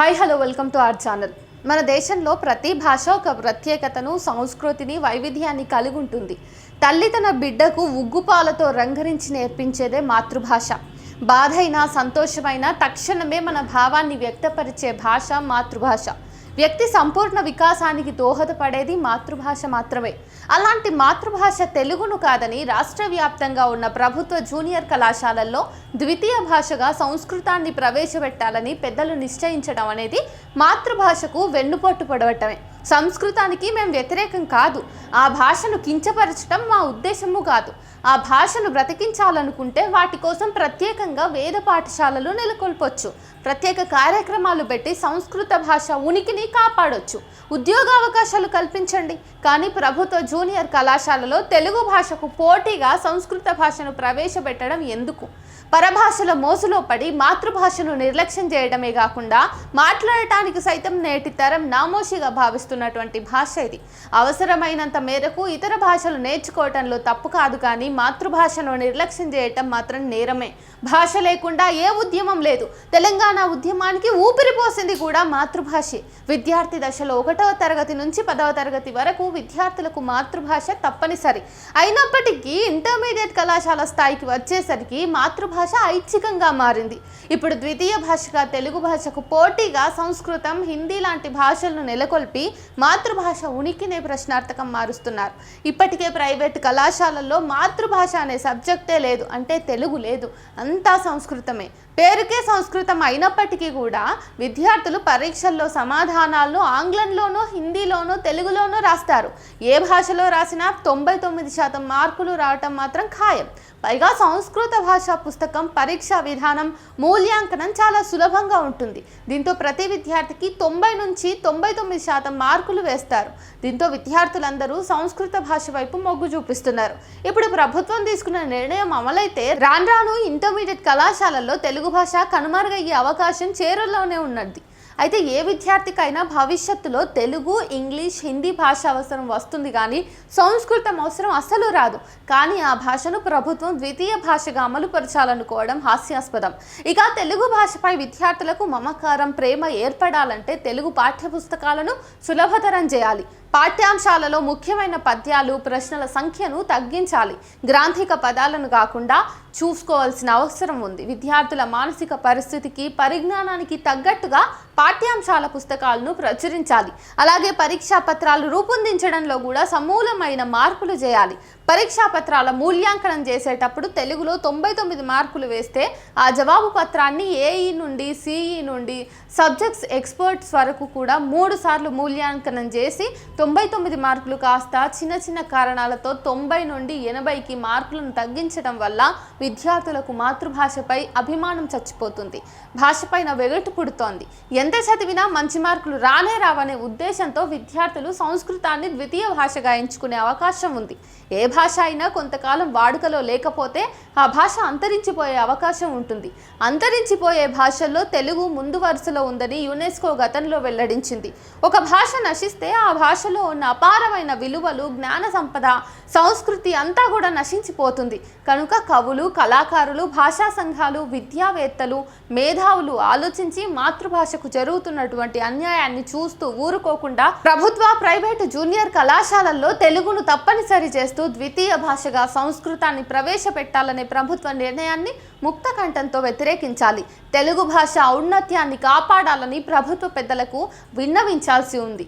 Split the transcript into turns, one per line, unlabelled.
Hi hello welcome to our channel. మన దేశంలో ప్రతి భాష ఒక ప్రత్యేకతను సంస్కృతిని వైవిధ్యాన్ని కలిగి ఉంటుంది. తల్లి తన బిడ్డకు ఉగ్గుపాలతో రంగరించి నేర్పించేదే మాతృభాష. బాధైనా సంతోషమైనా తక్షణమే మన భావాన్ని వ్యక్తపరిచే భాష మాతృభాష. వ్యక్తి సంపూర్ణ వికాసానికి దోహదపడేది మాతృభాష మాత్రమే. అలాంటి మాతృభాష తెలుగును కాదని రాష్ట్ర వ్యాప్తంగా ఉన్న ప్రభుత్వ జూనియర్ కళాశాలల్లో ద్వితీయ భాషగా సంస్కృతాన్ని ప్రవేశపెట్టాలని పెద్దలు నిశ్చయించడం అనేది మాతృభాషకు వెన్నుపోటు పొడవటమే. సంస్కృతానికి మేము వ్యతిరేకం కాదు. ఆ భాషను కించపరచడం మా ఉద్దేశము కాదు. ఆ భాషను బ్రతికించాలనుకుంటే వాటి కోసం ప్రత్యేకంగా వేద పాఠశాలలు నెలకొల్పొచ్చు. ప్రత్యేక కార్యక్రమాలు పెట్టి సంస్కృత భాష ఉనికిని కాపాడొచ్చు. ఉద్యోగ అవకాశాలు కల్పించండి. కానీ ప్రభుత్వ జూనియర్ కళాశాలలో తెలుగు భాషకు పోటీగా సంస్కృత భాషను ప్రవేశపెట్టడం ఎందుకు? పరభాషల మోసులో పడి మాతృభాషను నిర్లక్ష్యం చేయడమే కాకుండా మాట్లాడటానికి సైతం నేటి తరం నామోషిగా భావిస్తున్నటువంటి భాష ఇది. అవసరమైనంత మేరకు ఇతర భాషలు నేర్చుకోవటంలో తప్పు కాదు కానీ మాతృభాషను నిర్లక్ష్యం చేయటం మాత్రం నేరమే. భాష లేకుండా ఏ ఉద్యమం లేదు. తెలంగాణ ఉద్యమానికి ఊపిరిపోసింది కూడా మాతృభాషే. విద్యార్థి దశలో ఒకటవ తరగతి నుంచి పదవ తరగతి వరకు విద్యార్థులకు మాతృభాష తప్పనిసరి. అయినప్పటికీ ఇంటర్మీడియట్ కళాశాల స్థాయికి వచ్చేసరికి మాతృభాష ఐచ్ఛికంగా మారింది. ఇప్పుడు ద్వితీయ భాషగా తెలుగు భాషకు పోటీగా సంస్కృతం హిందీ లాంటి భాషలను నెలకొల్పి మాతృభాష ఉనికినే ప్రశ్నార్థకం మారుస్తున్నారు. ఇప్పటికే ప్రైవేట్ కళాశాలల్లో మాతృభాష అనే సబ్జెక్టే లేదు. అంటే తెలుగు లేదు. అంతా సంస్కృతమే. పేరుకే సంస్కృతం అయినప్పటికీ కూడా విద్యార్థులు పరీక్షల్లో సమాధానాలను ఆంగ్లంలోనూ హిందీలోనూ తెలుగులోనూ రాస్తారు. ఏ భాషలో రాసినా తొంభై తొమ్మిది శాతం మార్కులు రావటం మాత్రం ఖాయం. పైగా సంస్కృత భాషా పుస్తకం పరీక్షా విధానం మూల్యాంకనం చాలా సులభంగా ఉంటుంది. దీంతో ప్రతి విద్యార్థికి తొంభై నుంచి తొంభై తొమ్మిది శాతం మార్కులు వేస్తారు. దీంతో విద్యార్థులందరూ సంస్కృత భాష వైపు మొగ్గు చూపిస్తున్నారు. ఇప్పుడు ప్రభుత్వం తీసుకున్న నిర్ణయం అమలైతే రాను రాను ఇంటర్మీడియట్ కళాశాలల్లో తెలుగు భాష కనుమరుగయ్యే అవకాశం చేరల్లోనే ఉన్నది. అయితే ఏ విద్యార్థికైనా భవిష్యత్తులో తెలుగు ఇంగ్లీష్ హిందీ భాష అవసరం వస్తుంది కానీ సంస్కృతం అవసరం అస్సలు రాదు. కానీ ఆ భాషను ప్రభుత్వం ద్వితీయ భాషగా అమలుపరచాలనుకోవడం హాస్యాస్పదం. ఇక తెలుగు భాషపై విద్యార్థులకు మమకారం ప్రేమ ఏర్పడాలంటే తెలుగు పాఠ్యపుస్తకాలను సులభతరం చేయాలి. పాఠ్యాంశాలలో ముఖ్యమైన పద్యాలు ప్రశ్నల సంఖ్యను తగ్గించాలి. గ్రాంథిక పదాలను కాకుండా చూసుకోవాల్సిన అవసరం ఉంది. విద్యార్థుల మానసిక పరిస్థితికి పరిజ్ఞానానికి తగ్గట్టుగా పాఠ్యాంశాల పుస్తకాలను ప్రచురించాలి. అలాగే పరీక్షా పత్రాలు రూపొందించడంలో కూడా సమూలమైన మార్పులు చేయాలి. పరీక్షా పత్రాల మూల్యాంకనం చేసేటప్పుడు తెలుగులో తొంభై తొమ్మిది మార్కులు వేస్తే ఆ జవాబు పత్రాన్ని ఏఈ నుండి సిఈ నుండి సబ్జెక్ట్స్ ఎక్స్పర్ట్స్ వరకు కూడా మూడు సార్లు మూల్యాంకనం చేసి తొంభై తొమ్మిది మార్కులు కాస్త చిన్న చిన్న కారణాలతో తొంభై నుండి ఎనభైకి మార్కులను తగ్గించడం వల్ల విద్యార్థులకు మాతృభాషపై అభిమానం చచ్చిపోతుంది. భాషపైన వెగటు పుడుతోంది. ఎంత చదివినా మంచి మార్కులు రానే రావనే ఉద్దేశంతో విద్యార్థులు సంస్కృతాన్ని ద్వితీయ భాషగా ఎంచుకునే అవకాశం ఉంది. ఏ భాష అయినా కొంతకాలం వాడుకలో లేకపోతే ఆ భాష అంతరించిపోయే అవకాశం ఉంటుంది. అంతరించిపోయే భాషల్లో తెలుగు ముందు వరుసలో ఉందని యునెస్కో గతంలో వెల్లడించింది. ఒక భాష నశిస్తే ఆ భాషలో ఉన్న అపారమైన విలువలు జ్ఞాన సంపద సంస్కృతి అంతా కూడా నశించిపోతుంది. కనుక కవులు కళాకారులు భాషా సంఘాలు విద్యావేత్తలు మేధావులు ఆలోచించి మాతృభాషకు జరుగుతున్నటువంటి అన్యాయాన్ని చూస్తూ ఊరుకోకుండా ప్రభుత్వ ప్రైవేటు జూనియర్ కళాశాలల్లో తెలుగును తప్పనిసరి చేస్తూ ద్వితీయ భాషగా సంస్కృతాన్ని ప్రవేశపెట్టాలనే ప్రభుత్వ నిర్ణయాన్ని ముక్త కంఠంతో వ్యతిరేకించాలి. తెలుగు భాష ఔన్నత్యాన్ని కాపాడాలని ప్రభుత్వ పెద్దలకు విన్నవించాల్సి ఉంది.